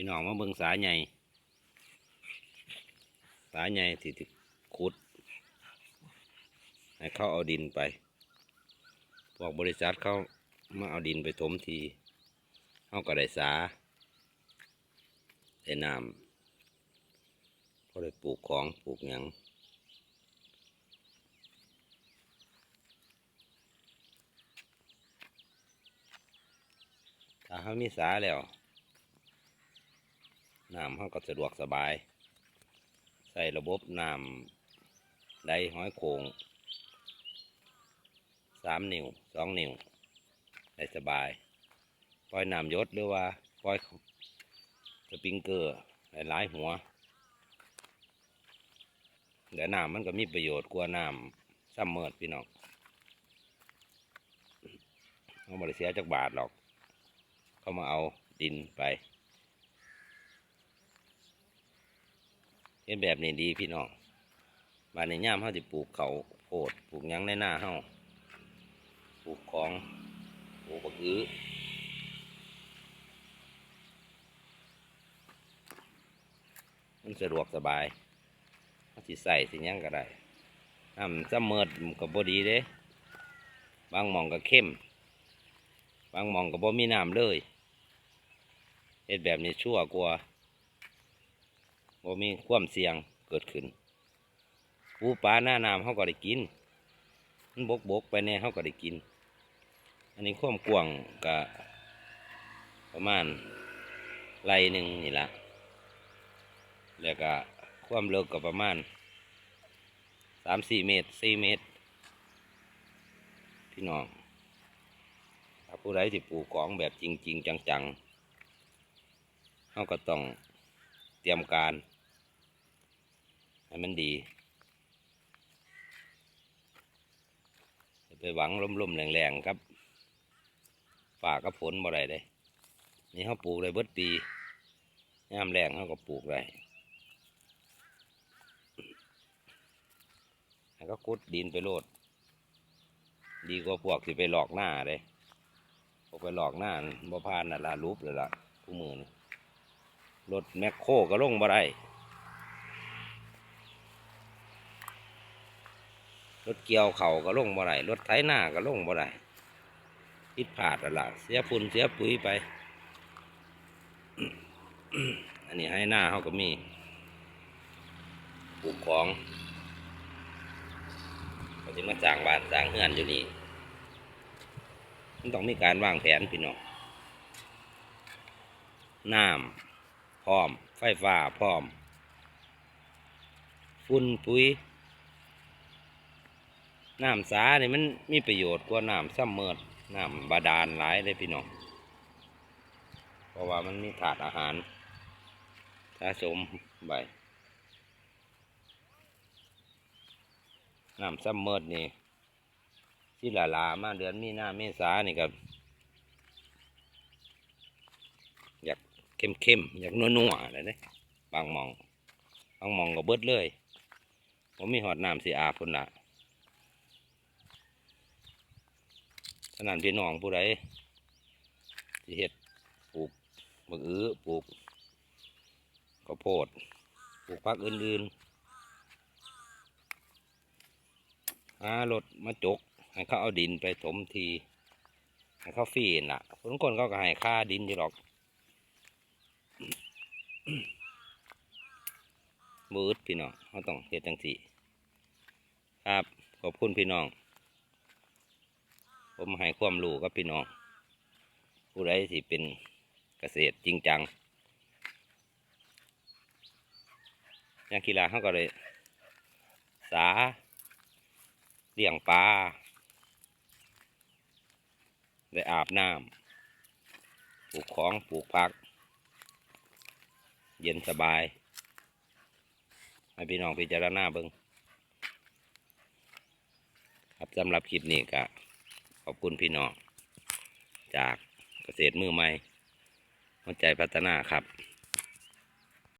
พี่น้องมาเบิ่งสาใหญ่ สาใหญ่ที่ทขุด ให้เขาเอาดินไปพวกบริษัทเขามาเอาดินไปถมทีเขาก็ได้สาได้น้ำเขาได้ปลูกของปลูกหยังถ้าเขามีสาแล้ว น้ำเขาก็สะดวกสบาย ใส่ระบบน้ำได้ห้อยโขงสามนิ้วสองนิ้วได้สบาย ปล่อยน้ำยศหรือว่าปล่อยสปริงเกอร์หลายหัวเดี๋ยวน้ำมันก็มีประโยชน์กว่าน้ำซ้ำเมิดพี่น้องเขาบริเสียจากบาทหรอก เขามาเอาดินไป เห็นแบบนี้ดีพี่น้องบ้านในย่ามเขาจะปลูกเขาโพดปลูกยังในหน้าเขาปลูกของปลูกบักอื้อมันสะดวกสบายเขาสิใส่สิยังก็ได้น้ำซ้ำเมิดกับบดีเด้ บางหมองก็เข้ม บางหมองก็บ่มีน้ำเลยเฮ็ดแบบนี้ชั่วกว่า บ่มีความเสี่ยงเกิดขึ้นปูปลาหน้าน้ำเขาก็ได้กินมันบกบกไปเนี่ยเขาก็ได้กิน อันนี้ความกว้างก็ประมาณไรหนึ่งนี่ละแล้วก็ความลึกก็ประมาณสามสี่เมตรสี่เมตร พี่น้องถ้าผู้ใดที่ปลูกของแบบจริง ๆ จังๆเขาก็ต้อง รียมการ ให้มันดีไปหวังล่มๆแรงๆครับฝ่ากับฝนบ่ได้เด้นี่เขาปลูกได้เบิดปียามแรงเขาก็ปลูกได้แล้วก็ขุดดินไปโลด ดีกว่าพวกที่ไปหลอกหน้าเลยพวกไปหลอกหน้าบ่พานน่ะลารูปเลยล่ะผู้มือนี่ รถแมคโครก็ลงบ่ได้รถเกี่ยวเข่าก็ลงบ่ได้รถไถหน้าก็ลงบ่ได้ผิดพลาดละเสียฝุ่นเสียปุ๋ยไป อันนี้ให้หน้าเขาก็มีปลูกของเขาจะมาสร้างบ้านสร้างเฮือนอยู่นี่มันต้องมีการวางแผนพี่น้องน้ำ ร้อม ไฟฟ้าพร้อม ฝุ่นปุ๋ย น้ำสาเนี่ยมันมีประโยชน์กว่าน้ำซ้ำเมิดน้ำบาดาลหลายเลยพี่น้อง เพราะว่ามันมีถาดอาหารสะสมใบน้ำซ้ำเมิดนี่ที่หลาลามาเดือนมีนาเมษานี่ก็อ เข้มๆอยากนัวๆอะไรเนี่ยบางมอง บางมองก็เบิดเลยผมมีหอดน้ำสีอาพุ่นละขนาดพี่น้องผู้ใดสิเฮ็ดปลูกมะอื้อปลูกข้าวโพดปลูกผักอื่นๆหารถมาจกให้เขาเอาดินไปถมทีให้เขาฟรีน่ะคนคนเขาก็ให้ค่าดินอยู่หรอก มืดพี่น้องเขาต้องเฮ็ดจังสีครับ ขอบคุณพี่น้อง ผมให้ความรู้กับพี่น้อง ผู้ใดที่เป็นเกษตรจริงจังอย่างกีฬาเขาก็เลย สาเลี้ยงปลาได้อาบน้ำปลูกของปลูกผัก เย็นสบาย ให้พี่น้องพิจารณาเบิงครับสำหรับคลิปนี้ก็ขอบคุณพี่น้อง จากเกษตรมือใหม่หัวใจพัฒนาครับ